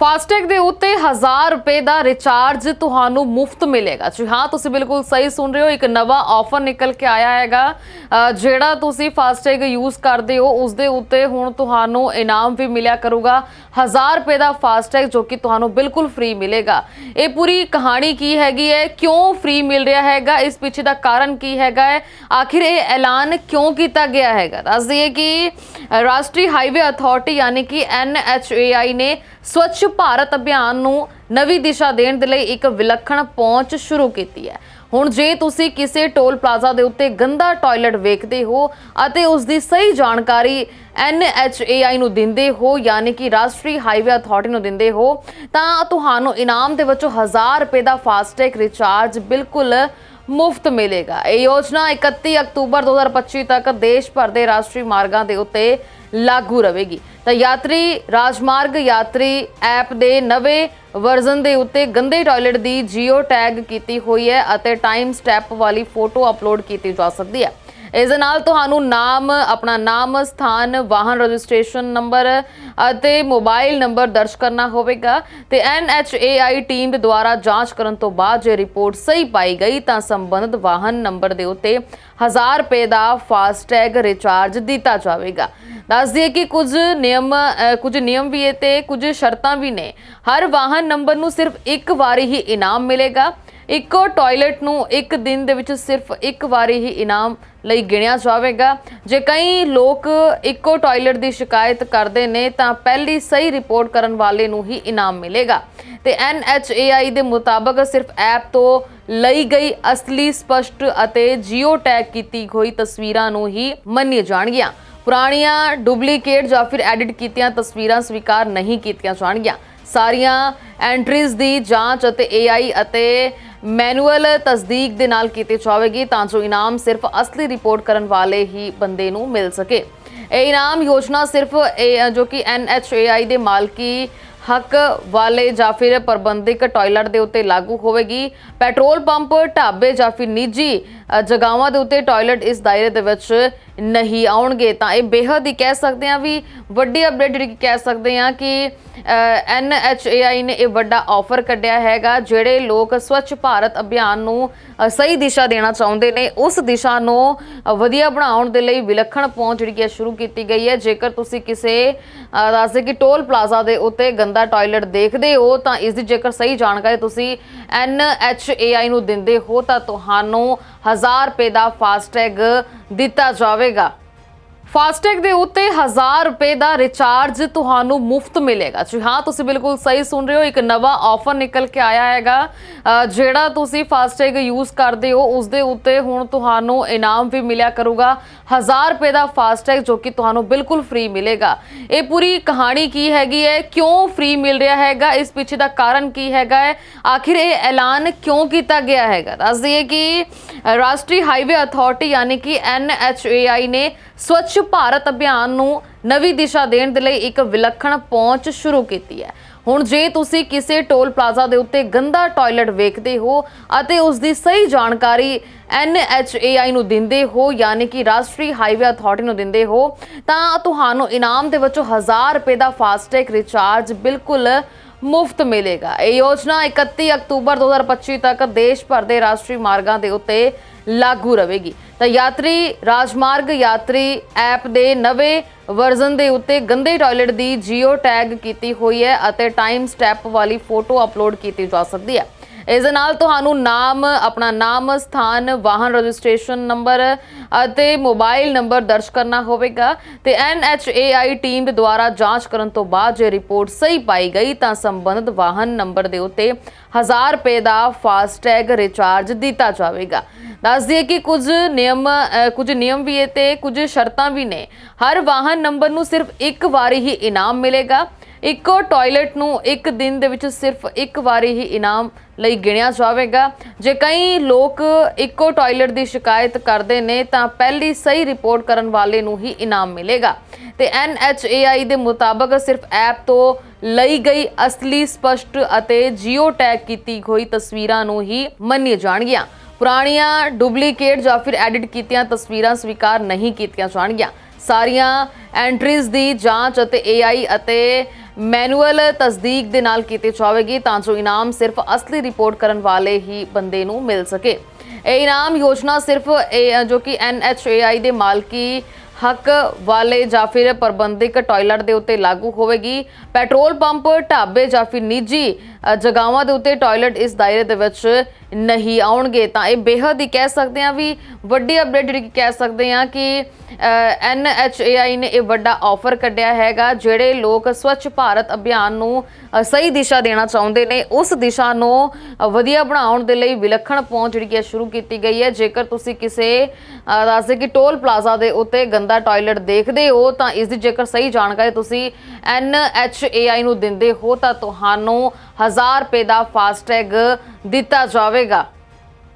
FASTag ਦੇ ਉੱਤੇ 1000 ਰੁਪਏ ਦਾ ਰਿਚਾਰਜ ਤੁਹਾਨੂੰ ਮੁਫਤ ਮਿਲੇਗਾ। ਜੀ ਹਾਂ, ਤੁਸੀਂ ਬਿਲਕੁਲ ਸਹੀ ਸੁਣ ਰਹੇ ਹੋ, ਇੱਕ ਨਵਾਂ ਆਫਰ ਨਿਕਲ ਕੇ ਆਇਆ ਹੈਗਾ। ਜਿਹੜਾ ਤੁਸੀਂ ਫਾਸਟੈਗ ਯੂਜ਼ ਕਰਦੇ ਹੋ ਉਸ ਦੇ ਉੱਤੇ ਹੁਣ ਤੁਹਾਨੂੰ ਇਨਾਮ ਵੀ ਮਿਲਿਆ ਕਰੂਗਾ। 1000 ਰੁਪਏ ਦਾ ਫਾਸਟੈਗ ਜੋ ਕਿ ਤੁਹਾਨੂੰ ਬਿਲਕੁਲ ਫ੍ਰੀ ਮਿਲੇਗਾ। ਇਹ ਪੂਰੀ ਕਹਾਣੀ ਕੀ ਹੈਗੀ ਹੈ? ਕਿਉਂ ਫ੍ਰੀ ਮਿਲ ਰਿਹਾ ਹੈਗਾ? ਇਸ ਪਿੱਛੇ ਦਾ ਕਾਰਨ ਕੀ ਹੈਗਾ ਹੈ? ਆਖਿਰ ਇਹ ਐਲਾਨ ਕਿਉਂ ਕੀਤਾ ਗਿਆ ਹੈਗਾ? ਦੱਸ ਦਈਏ ਕਿ ਰਾਸ਼ਟਰੀ ਹਾਈਵੇ ਅਥਾਰਟੀ ਯਾਨੀ ਕਿ NHAI ਨੇ ਸਵੱਛ ਭਾਰਤ ਅਭਿਆਨ ਨੂੰ ਨਵੀਂ ਦਿਸ਼ਾ ਦੇਣ ਦੇ ਲਈ ਇੱਕ ਵਿਲੱਖਣ ਪਹੁੰਚ ਸ਼ੁਰੂ ਕੀਤੀ ਹੈ। ਹੁਣ ਜੇ ਤੁਸੀਂ ਕਿਸੇ ਟੋਲ ਪਲਾਜ਼ਾ ਦੇ ਉੱਤੇ ਗੰਦਾ ਟਾਇਲਟ ਵੇਖਦੇ ਹੋ ਅਤੇ ਉਸ ਦੀ ਸਹੀ ਜਾਣਕਾਰੀ NHAI ਨੂੰ ਦਿੰਦੇ ਹੋ, ਯਾਨੀ ਕਿ ਰਾਸ਼ਟਰੀ ਹਾਈਵੇ ਅਥਾਰਟੀ ਨੂੰ ਦਿੰਦੇ ਹੋ, ਤਾਂ ਤੁਹਾਨੂੰ ਇਨਾਮ ਦੇ ਵਿੱਚੋਂ 1000 ਰੁਪਏ ਦਾ ਫਾਸਟੈਗ ਰਿਚਾਰਜ ਬਿਲਕੁਲ ਮੁਫਤ ਮਿਲੇਗਾ। ਇਹ ਯੋਜਨਾ 31 ਅਕਤੂਬਰ 2025 ਤੱਕ ਦੇਸ਼ ਭਰ ਦੇ ਰਾਸ਼ਟਰੀ ਮਾਰਗਾਂ ਦੇ ਉੱਤੇ ਲਾਗੂ ਰਹੇਗੀ। ਤਾਂ ਯਾਤਰੀ, ਰਾਜਮਾਰਗ ਯਾਤਰੀ ਐਪ ਦੇ ਨਵੇਂ ਵਰਜ਼ਨ ਦੇ ਉੱਤੇ ਗੰਦੇ ਟਾਇਲਟ ਦੀ ਜੀਓ ਟੈਗ ਕੀਤੀ ਹੋਈ ਹੈ ਅਤੇ ਟਾਈਮ ਸਟੈਪ ਵਾਲੀ ਫੋਟੋ ਅਪਲੋਡ ਕੀਤੀ ਜਾ ਸਕਦੀ ਹੈ। ਇਸ ਦੇ ਨਾਲ ਤੁਹਾਨੂੰ ਨਾਮ, ਆਪਣਾ ਨਾਮ, ਸਥਾਨ, ਵਾਹਨ ਰਜਿਸਟ੍ਰੇਸ਼ਨ ਨੰਬਰ ਅਤੇ ਮੋਬਾਈਲ ਨੰਬਰ ਦਰਜ ਕਰਨਾ ਹੋਵੇਗਾ ਤੇ NHAI ਟੀਮ ਦੇ ਦੁਆਰਾ ਜਾਂਚ ਕਰਨ ਤੋਂ ਬਾਅਦ ਜੇ ਰਿਪੋਰਟ ਸਹੀ ਪਾਈ ਗਈ ਤਾਂ ਸੰਬੰਧਿਤ ਵਾਹਨ ਨੰਬਰ ਦੇ ਉੱਤੇ 1000 ਰੁਪਏ ਦਾ ਫਾਸਟੈਗ ਰਿਚਾਰਜ ਦਿੱਤਾ ਜਾਵੇਗਾ। ਦੱਸ ਦਈਏ ਕਿ ਕੁਝ ਨਿਯਮ ਕੁਝ ਨਿਯਮ ਵੀ ਹੈ ਤੇ ਕੁਝ ਸ਼ਰਤਾਂ ਵੀ ਨੇ। ਹਰ ਵਾਹਨ ਨੰਬਰ ਨੂੰ ਸਿਰਫ ਇੱਕ ਵਾਰੀ ਹੀ ਇਨਾਮ ਮਿਲੇਗਾ। ਇੱਕੋ ਟਾਇਲਟ ਨੂੰ ਇੱਕ ਦਿਨ ਦੇ ਵਿੱਚ ਸਿਰਫ ਇੱਕ ਵਾਰੀ ਹੀ ਇਨਾਮ ਲਈ ਗਿਣਿਆ ਜਾਵੇਗਾ। ਜੇ ਕਈ ਲੋਕ ਇੱਕੋ ਟਾਇਲਟ ਦੀ ਸ਼ਿਕਾਇਤ ਕਰਦੇ ਨੇ, ਤਾਂ ਪਹਿਲੀ ਸਹੀ ਰਿਪੋਰਟ ਕਰਨ ਵਾਲੇ ਨੂੰ ਹੀ ਇਨਾਮ ਮਿਲੇਗਾ। ਤੇ NHAI ਦੇ ਮੁਤਾਬਕ ਸਿਰਫ ਐਪ ਤੋਂ ਲਈ ਗਈ ਅਸਲੀ, ਸਪਸ਼ਟ ਅਤੇ ਜੀਓ ਟੈਗ ਕੀਤੀ ਹੋਈ ਤਸਵੀਰਾਂ ਨੂੰ ਹੀ ਮੰਨੀ ਜਾਣਗੀਆਂ। ਪੁਰਾਣੀਆਂ ਡੁਪਲੀਕੇਟ ਜਾਂ ਫਿਰ ਐਡਿਟ ਕੀਤੀਆਂ ਤਸਵੀਰਾਂ ਸਵੀਕਾਰ ਨਹੀਂ ਕੀਤੀਆਂ ਜਾਣਗੀਆਂ। ਸਾਰੀਆਂ ਐਂਟਰੀਜ਼ ਦੀ ਜਾਂਚ ਅਤੇ AI ਅਤੇ ਮੈਨੂਅਲ ਤਸਦੀਕ ਦੇ ਨਾਲ ਕੀਤੀ ਜਾਵੇਗੀ ਤਾਂ ਜੋ ਇਨਾਮ ਸਿਰਫ ਅਸਲੀ ਰਿਪੋਰਟ ਕਰਨ ਵਾਲੇ ਹੀ ਬੰਦੇ ਨੂੰ ਮਿਲ ਸਕੇ। ਇਹ ਇਨਾਮ ਯੋਜਨਾ ਸਿਰਫ ਇਹ ਜੋ ਕਿ NHAI ਦੇ ਮਾਲਕੀ ਹੱਕ ਵਾਲੇ ਜਾਂ ਫਿਰ ਪ੍ਰਬੰਧਿਕ ਟਾਇਲਟ ਦੇ ਉੱਤੇ ਲਾਗੂ ਹੋਵੇਗੀ। ਪੈਟਰੋਲ ਪੰਪ ਢਾਬੇ ਜਾਂ ਫਿਰ ਨਿੱਜੀ ਅ, ਜਗ੍ਹਾਵਾਂ ਦੇ ਉੱਤੇ ਟਾਇਲਟ ਇਸ ਦਾਇਰੇ ਦੇ ਵਿੱਚ ਨਹੀਂ ਆਉਣਗੇ, ਤਾਂ ਇਹ ਬੇਹੱਦ ਹੀ ਕਹਿ ਸਕਦੇ ਹਾਂ ਵੀ ਵੱਡੀ ਅਪਡੇਟ ਜਿਹੜੀ ਕਿ ਕਹਿ ਸਕਦੇ ਹਾਂ ਕਿ NHAI ਨੇ ਇਹ ਵੱਡਾ ਆਫਰ ਕੱਢਿਆ ਹੈਗਾ, ਜਿਹੜੇ ਲੋਕ ਸਵੱਛ ਭਾਰਤ ਅਭਿਆਨ ਨੂੰ ਸਹੀ ਦਿਸ਼ਾ ਦੇਣਾ ਚਾਹੁੰਦੇ ਨੇ, ਉਸ ਦਿਸ਼ਾ ਨੂੰ ਵਧੀਆ ਬਣਾਉਣ ਦੇ ਲਈ ਵਿਲੱਖਣ ਪਹੁੰਚ ਜਿਹੜੀ ਕਿ ਹੈ ਸ਼ੁਰੂ ਕੀਤੀ ਗਈ ਹੈ। ਜੇਕਰ ਤੁਸੀਂ ਕਿਸੇ ਦੱਸਦੇ ਕਿ ਟੋਲ ਪਲਾਜ਼ਾ ਦੇ ਉੱਤੇ ਗੰਦਾ ਟਾਇਲਟ ਦੇਖਦੇ ਹੋ, ਤਾਂ ਇਸ ਦੀ ਜੇਕਰ ਸਹੀ ਜਾਣਕਾਰੀ ਤੁਸੀਂ NHAI ਨੂੰ ਦਿੰਦੇ ਹੋ, ਤਾਂ ਤੁਹਾਨੂੰ 1000 ਰੁਪਏ ਦਾ ਫਾਸਟੈਗ ਦਿੱਤਾ ਜਾਵੇਗਾ। ਫਾਸਟੈਗ ਦੇ ਉੱਤੇ 1000 ਰੁਪਏ ਦਾ ਰਿਚਾਰਜ ਤੁਹਾਨੂੰ ਮੁਫਤ ਮਿਲੇਗਾ। ਜੀ ਹਾਂ, ਤੁਸੀਂ ਬਿਲਕੁਲ ਸਹੀ ਸੁਣ ਰਹੇ ਹੋ, ਇੱਕ ਨਵਾਂ ਆਫਰ ਨਿਕਲ ਕੇ ਆਇਆ ਹੈਗਾ। ਜਿਹੜਾ ਤੁਸੀਂ ਫਾਸਟੈਗ ਯੂਜ਼ ਕਰਦੇ ਹੋ ਉਸ ਦੇ ਉੱਤੇ ਹੁਣ ਤੁਹਾਨੂੰ ਇਨਾਮ ਵੀ ਮਿਲਿਆ ਕਰੂਗਾ। 1000 ਰੁਪਏ ਦਾ ਫਾਸਟੈਗ ਜੋ ਕਿ ਤੁਹਾਨੂੰ ਬਿਲਕੁਲ ਫ੍ਰੀ ਮਿਲੇਗਾ। ਇਹ ਪੂਰੀ ਕਹਾਣੀ ਕੀ ਹੈਗੀ ਹੈ? ਕਿਉਂ ਫ੍ਰੀ ਮਿਲ ਰਿਹਾ ਹੈਗਾ? ਇਸ ਪਿੱਛੇ ਦਾ ਕਾਰਨ ਕੀ ਹੈਗਾ ਹੈ? ਆਖਿਰ ਇਹ ਐਲਾਨ ਕਿਉਂ ਕੀਤਾ ਗਿਆ ਹੈਗਾ? ਦੱਸ ਦਈਏ ਕਿ ਰਾਸ਼ਟਰੀ ਹਾਈਵੇ ਅਥਾਰਟੀ ਯਾਨੀ ਕਿ NHAI ਨੇ ਸਵੱਛ ਭਾਰਤ ਅਭਿਆਨ ਨੂੰ ਨਵੀਂ ਦਿਸ਼ਾ ਦੇਣ ਦੇ ਲਈ ਇੱਕ ਵਿਲੱਖਣ ਪਹੁੰਚ ਸ਼ੁਰੂ ਕੀਤੀ ਹੈ। ਹੁਣ ਜੇ ਤੁਸੀਂ ਕਿਸੇ ਟੋਲ ਪਲਾਜ਼ਾ ਦੇ ਉੱਤੇ ਗੰਦਾ ਟਾਇਲਟ ਵੇਖਦੇ ਹੋ ਅਤੇ ਉਸ ਦੀ ਸਹੀ ਜਾਣਕਾਰੀ NHAI ਨੂੰ ਦਿੰਦੇ ਹੋ, ਯਾਨੀ ਕਿ ਰਾਸ਼ਟਰੀ ਹਾਈਵੇ ਅਥਾਰਟੀ ਨੂੰ ਦਿੰਦੇ ਹੋ, ਤਾਂ ਤੁਹਾਨੂੰ ਇਨਾਮ ਦੇ ਵਿੱਚੋਂ 1000 ਰੁਪਏ ਦਾ ਫਾਸਟੈਗ ਰਿਚਾਰਜ ਬਿਲਕੁਲ ਮੁਫਤ ਮਿਲੇਗਾ। ਇਹ ਯੋਜਨਾ 31 ਅਕਤੂਬਰ 2025 ਤੱਕ ਦੇਸ਼ ਭਰ ਦੇ ਰਾਸ਼ਟਰੀ ਮਾਰਗਾਂ ਦੇ ਉੱਤੇ ਲਾਗੂ ਰਹੇਗੀ। ਤਾਂ ਯਾਤਰੀ, ਰਾਜਮਾਰਗ ਯਾਤਰੀ ਐਪ ਦੇ ਨਵੇਂ ਵਰਜ਼ਨ ਦੇ ਉੱਤੇ ਗੰਦੇ ਟਾਇਲਟ ਦੀ ਜੀਓ ਟੈਗ ਕੀਤੀ ਹੋਈ ਹੈ ਅਤੇ ਟਾਈਮ ਸਟੈਪ ਵਾਲੀ ਫੋਟੋ ਅਪਲੋਡ ਕੀਤੀ ਜਾ ਸਕਦੀ ਹੈ। ਇਸ ਦੇ ਨਾਲ ਤੁਹਾਨੂੰ ਨਾਮ, ਆਪਣਾ ਨਾਮ, ਸਥਾਨ, ਵਾਹਨ ਰਜਿਸਟ੍ਰੇਸ਼ਨ ਨੰਬਰ ਅਤੇ ਮੋਬਾਈਲ ਨੰਬਰ ਦਰਜ ਕਰਨਾ ਹੋਵੇਗਾ ਤੇ NHAI ਟੀਮ ਦੇ ਦੁਆਰਾ ਜਾਂਚ ਕਰਨ ਤੋਂ ਬਾਅਦ ਜੇ ਰਿਪੋਰਟ ਸਹੀ ਪਾਈ ਗਈ ਤਾਂ ਸੰਬੰਧਿਤ ਵਾਹਨ ਨੰਬਰ ਦੇ ਉੱਤੇ 1000 ਰੁਪਏ ਦਾ ਫਾਸਟੈਗ ਰਿਚਾਰਜ ਦਿੱਤਾ ਜਾਵੇਗਾ। ਦੱਸ ਦਈਏ ਕਿ ਕੁਝ ਨਿਯਮ ਕੁਝ ਨਿਯਮ ਵੀ ਹੈ ਤੇ ਕੁਝ ਸ਼ਰਤਾਂ ਵੀ ਨੇ। ਹਰ ਵਾਹਨ ਨੰਬਰ ਨੂੰ ਸਿਰਫ ਇੱਕ ਵਾਰੀ ਹੀ ਇਨਾਮ ਮਿਲੇਗਾ। ਇੱਕੋ ਟਾਇਲਟ ਨੂੰ ਇੱਕ ਦਿਨ ਦੇ ਵਿੱਚ ਸਿਰਫ ਇੱਕ ਵਾਰੀ ਹੀ ਇਨਾਮ ਲਈ ਗਿਣਿਆ ਜਾਵੇਗਾ। ਜੇ ਕਈ ਲੋਕ ਇੱਕੋ ਟਾਇਲਟ ਦੀ ਸ਼ਿਕਾਇਤ ਕਰਦੇ ਨੇ, ਤਾਂ ਪਹਿਲੀ ਸਹੀ ਰਿਪੋਰਟ ਕਰਨ ਵਾਲੇ ਨੂੰ ਹੀ ਇਨਾਮ ਮਿਲੇਗਾ। ਤੇ NHAI ਦੇ ਮੁਤਾਬਕ ਸਿਰਫ ਐਪ ਤੋਂ ਲਈ ਗਈ ਅਸਲੀ, ਸਪਸ਼ਟ ਅਤੇ ਜੀਓ ਟੈਗ ਕੀਤੀ ਹੋਈ ਤਸਵੀਰਾਂ ਨੂੰ ਹੀ ਮੰਨੀਆਂ ਜਾਣਗੀਆਂ। ਪੁਰਾਣੀਆਂ ਡੁਪਲੀਕੇਟ ਜਾਂ ਫਿਰ ਐਡਿਟ ਕੀਤੀਆਂ ਤਸਵੀਰਾਂ ਸਵੀਕਾਰ ਨਹੀਂ ਕੀਤੀਆਂ ਜਾਣਗੀਆਂ। ਸਾਰੀਆਂ ਐਂਟਰੀਜ਼ ਦੀ ਜਾਂਚ ਅਤੇ AI ਅਤੇ ਮੈਨੂਅਲ ਤਸਦੀਕ ਦੇ ਨਾਲ ਕੀਤੀ ਜਾਵੇਗੀ ਤਾਂ ਜੋ ਇਨਾਮ ਸਿਰਫ ਅਸਲੀ ਰਿਪੋਰਟ ਕਰਨ ਵਾਲੇ ਹੀ ਬੰਦੇ ਨੂੰ ਮਿਲ ਸਕੇ। ਇਹ ਇਨਾਮ ਯੋਜਨਾ ਸਿਰਫ ਇਹ, ਜੋ ਕਿ NHAI ਦੇ ਮਾਲਕੀ ਹੱਕ ਵਾਲੇ ਜਾਂ ਫਿਰ ਪ੍ਰਬੰਧਿਕ ਟਾਇਲਟ ਦੇ ਉੱਤੇ ਲਾਗੂ ਹੋਵੇਗੀ। ਪੈਟਰੋਲ ਪੰਪ ਢਾਬੇ ਜਾਂ ਫਿਰ ਨਿੱਜੀ ਅ, ਜਗ੍ਹਾਵਾਂ ਦੇ ਉੱਤੇ ਟਾਇਲਟ ਇਸ ਦਾਇਰੇ ਦੇ ਵਿੱਚ ਨਹੀਂ ਆਉਣਗੇ। ਤਾਂ ਇਹ ਬੇਹੱਦ ਹੀ ਕਹਿ ਸਕਦੇ ਹਾਂ ਵੀ ਵੱਡੀ ਅਪਡੇਟ ਜਿਹੜੀ ਕਿ ਕਹਿ ਸਕਦੇ ਹਾਂ ਕਿ NHAI ਨੇ ਇਹ ਵੱਡਾ ਆਫਰ ਕੱਢਿਆ ਹੈਗਾ ਜਿਹੜੇ ਲੋਕ ਸਵੱਛ ਭਾਰਤ ਅਭਿਆਨ ਨੂੰ ਸਹੀ ਦਿਸ਼ਾ ਦੇਣਾ ਚਾਹੁੰਦੇ ਨੇ ਉਸ ਦਿਸ਼ਾ ਨੂੰ ਵਧੀਆ ਬਣਾਉਣ ਦੇ ਲਈ ਵਿਲੱਖਣ ਪਹੁੰਚ ਜਿਹੜੀ ਹੈ ਸ਼ੁਰੂ ਕੀਤੀ ਗਈ ਹੈ। ਜੇਕਰ ਤੁਸੀਂ ਕਿਸੇ ਦੱਸਦੇ ਕਿ ਟੋਲ ਪਲਾਜ਼ਾ ਦੇ ਉੱਤੇ ਗੰਦਾ ਟਾਇਲਟ ਦੇਖਦੇ ਹੋ ਤਾਂ ਇਸ ਦੀ ਜੇਕਰ ਸਹੀ ਜਾਣਕਾਰੀ ਤੁਸੀਂ NHAI ਨੂੰ ਦਿੰਦੇ ਹੋ ਤਾਂ ਤੁਹਾਨੂੰ 1000 ਰੁਪਏ ਦਾ ਫਾਸਟੈਗ ਦਿੱਤਾ ਜਾਵੇਗਾ।